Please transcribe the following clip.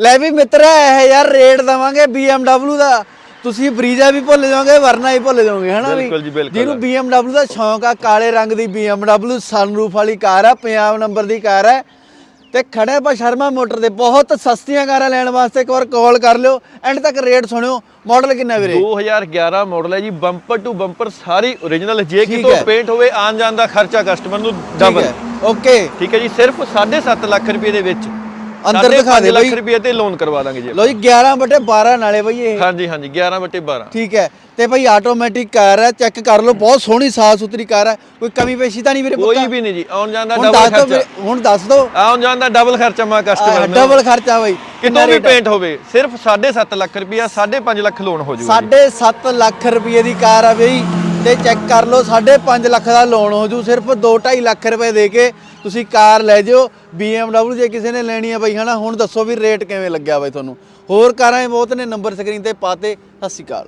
ਲੈ ਵੀ ਮਿੱਤਰਾ ਇਹ ਯਾਰ ਰੇਟ ਦਵਾਂਗੇ BMW ਦਾ। ਤੁਸੀਂ ਬਰੀਜ਼ਾ ਵੀ ਭੁੱਲ ਜਾਓਗੇ ਵਰਨਾ ਹੀ ਭੁੱਲ ਜਾਓਗੇ ਹਨਾ ਵੀ। ਜਿਹਨੂੰ BMW ਦਾ ਸ਼ੌਂਕ ਆ ਕਾਲੇ ਰੰਗ ਦੀ BMW ਸਨਰੂਫ ਵਾਲੀ ਕਾਰ ਆ ਪੰਜਾਬ ਨੰਬਰ ਦੀ ਕਾਰ ਹੈ ਤੇ ਖੜੇ ਆਪਾਂ ਸ਼ਰਮਾ ਮੋਟਰ ਦੇ ਬਹੁਤ ਸਸਤੀਆਂ ਕਾਰਾਂ ਲੈਣ ਵਾਸਤੇ ਇੱਕ ਵਾਰ ਕਾਲ ਕਰ ਲਿਓ। ਐਂਡ ਤੱਕ ਰੇਟ ਸੁਣਿਓ ਮਾਡਲ ਕਿੰਨਾ ਵੀਰੇ? 2011 ਮਾਡਲ ਹੈ ਜੀ ਬੰਪਰ ਟੂ ਬੰਪਰ ਸਾਰੀ ਓਰੀਜਨਲ ਜੇ ਕਿਤੋਂ। ਪੇਂਟ ਹੋਵੇ ਆਣ ਜਾਣ ਦਾ ਖਰਚਾ ਕਸਟਮਰ ਨੂੰ ਡਬਲ ਓਕੇ ਠੀਕ ਹੈ ਜੀ ਸਿਰਫ 7.5 ਲੱਖ ਰੁਪਏ ਦੇ ਵਿੱਚ ਅੰਦਰ ਦਿਖਾ ਦੇ 5.5 ਲੱਖ ਬਈ। ਰੁਪਏ ਤੇ ਲੋਨ ਕਰਵਾ ਦਾਂਗੇ ਜੀ ਲੋ ਜੀ 11 ਬਟੇ 12 ਨਾਲੇ ਬਈ ਇਹ। ਹਾਂਜੀ ਹਾਂਜੀ 11 ਬਟੇ 12 ਠੀਕ ਹੈ। ਤੇ ਭਾਈ ਆਟੋਮੈਟਿਕ ਕਾਰ ਹੈ ਚੈੱਕ ਕਰ ਲਓ ਬਹੁਤ ਸੋਹਣੀ ਸਾਫ਼ ਸੁਥਰੀ ਕਾਰ ਹੈ। ਕੋਈ ਕਮੀ ਪੇਸ਼ੀ ਤਾਂ ਨਹੀਂ ਵੀਰੇ ਕੋਈ? ਵੀ ਨਹੀਂ ਜੀ ਆਉਣ ਜਾਣ ਦਾ ਡਬਲ ਖਰਚਾ। ਹੁਣ ਦੱਸ ਦੋ ਆਉਣ ਜਾਣ ਦਾ ਡਬਲ ਖਰਚਾ ਮਾ ਕਸਟਮਰ ਨੂੰ। ਡਬਲ ਖਰਚਾ ਬਾਈ। ਕਿਤੋਂ ਵੀ ਪੇਂਟ ਹੋਵੇ ਸਿਰਫ 7.5 ਲੱਖ ਰੁਪਿਆ 5.5 ਲੱਖ ਲੋਨ ਹੋ ਜਾਊਗਾ ਜੀ। 7.5 ਲੱਖ ਰੁਪਏ ਦੀ ਕਾਰ ਆ ਬਈ। ਤੇ ਚੈੱਕ ਕਰ ਲਓ 5.5 ਲੱਖ ਦਾ ਲੋਨ ਹੋ ਜੂ, ਸਿਰਫ 2.5 ਲੱਖ ਰੁਪਏ ਦੇ ਕੇ ਤੁਸੀਂ ਕਾਰ ਲੈ ਜਿਓ। BMW ਜੇ ਕਿਸੇ ਨੇ ਲੈਣੀ ਆ ਬਈ, ਹਨਾ, ਹੁਣ ਦੱਸੋ ਵੀ ਰੇਟ ਕਿਵੇਂ ਲੱਗਿਆ ਬਈ ਤੁਹਾਨੂੰ। ਹੋਰ ਕਾਰਾਂ ਇਹ ਬਹੁਤ ਨੇ ਨੰਬਰ ਸਕਰੀਨ ਤੇ ਪਾਤੇ ਸਤਿ ਸ਼੍ਰੀ ਅਕਾਲ।